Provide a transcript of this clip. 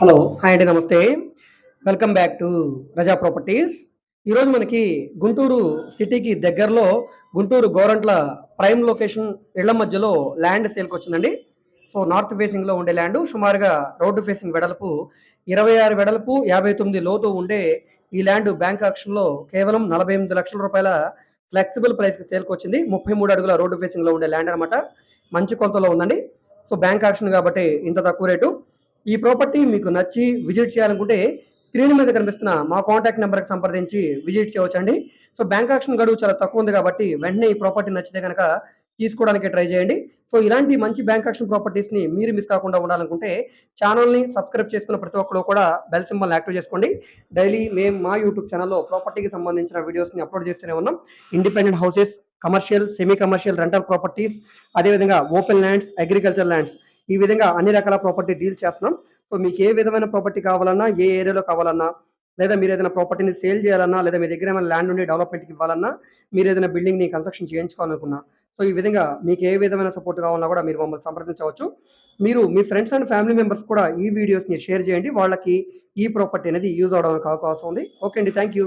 Hello hi అండి నమస్తే. Welcome back to Raza properties. ఈరోజు మనకి గుంటూరు సిటీకి దగ్గరలో గుంటూరు గోరంట్ల ప్రైమ్ లొకేషన్ ఇళ్ళ మధ్యలో ల్యాండ్ సేల్కి వచ్చిందండి. సో నార్త్ ఫేసింగ్లో ఉండే ల్యాండ్ సుమారుగా రోడ్డు ఫేసింగ్ వెడల్పు ఇరవై ఆరు వెడల్పు యాభై తొమ్మిది లోతు ఉండే ఈ ల్యాండ్ బ్యాంక్ ఆక్షన్లో కేవలం నలభై ఎనిమిది లక్షల రూపాయల ఫ్లెక్సిబుల్ ప్రైస్కి సేల్కి వచ్చింది. ముప్పై మూడు అడుగుల రోడ్డు ఫేసింగ్లో ఉండే ల్యాండ్ అనమాట మంచి కొలతలో ఉందండి. సో బ్యాంక్ ఆక్షన్ కాబట్టి ఇంత తక్కువ రేటు. ఈ ప్రాపర్టీ మీకు నచ్చి విజిట్ చేయాలనుకుంటే స్క్రీన్ మీద కనిపిస్తున్న మా కాంటాక్ట్ నెంబర్కి సంప్రదించి విజిట్ చేయవచ్చండి. సో బ్యాంక్ ఆక్షన్ గడువు చాలా తక్కువ ఉంది కాబట్టి వెంటనే ఈ ప్రాపర్టీ నచ్చితే కనుక తీసుకోవడానికి ట్రై చేయండి. సో ఇలాంటి మంచి బ్యాంక్ ఆక్షన్ ప్రాపర్టీస్ని మీరు మిస్ కాకుండా ఉండాలనుకుంటే ఛానల్ని సబ్స్క్రైబ్ చేసుకున్న ప్రతి ఒక్కరు కూడా బెల్ సింబల్ యాక్టివ్ చేసుకోండి. డైలీ మేము మా యూట్యూబ్ ఛానల్లో ప్రాపర్టీకి సంబంధించిన వీడియోస్ని అప్లోడ్ చేస్తూనే ఉన్నాం. Independent houses commercial semi commercial rental properties అదేవిధంగా ఓపెన్ ల్యాండ్స్ అగ్రికల్చర్ ల్యాండ్స్. ఈ విధంగా అన్ని రకాల ప్రాపర్టీ డీల్ చేస్తున్నాం. సో మీకు ఏ విధమైన ప్రాపర్టీ కావాలన్నా ఏ ఏరియాలో కావాలన్నా లేదా మీరు ఏదైనా ప్రాపర్టీని సేల్ చేయాలన్నా లేదా మీ దగ్గర ఏమైనా ల్యాండ్ ఉండి డెవలప్మెంట్కి ఇవ్వాలన్నా మీరు ఏదైనా బిల్డింగ్ని కన్స్ట్రక్షన్ చేయించుకోవాలనుకున్నా. సో ఈ విధంగా మీకు ఏ విధమైన సపోర్ట్ కావాలన్నా కూడా మీరు మమ్మల్ని సంప్రదించవచ్చు. మీరు మీ ఫ్రెండ్స్ అండ్ ఫ్యామిలీ మెంబర్స్ కూడా ఈ వీడియోస్ని షేర్ చేయండి. వాళ్ళకి ఈ ప్రాపర్టీ అనేది యూజ్ అవడానికి అవకాశం ఉంది. ఓకే అండి థ్యాంక్ యూ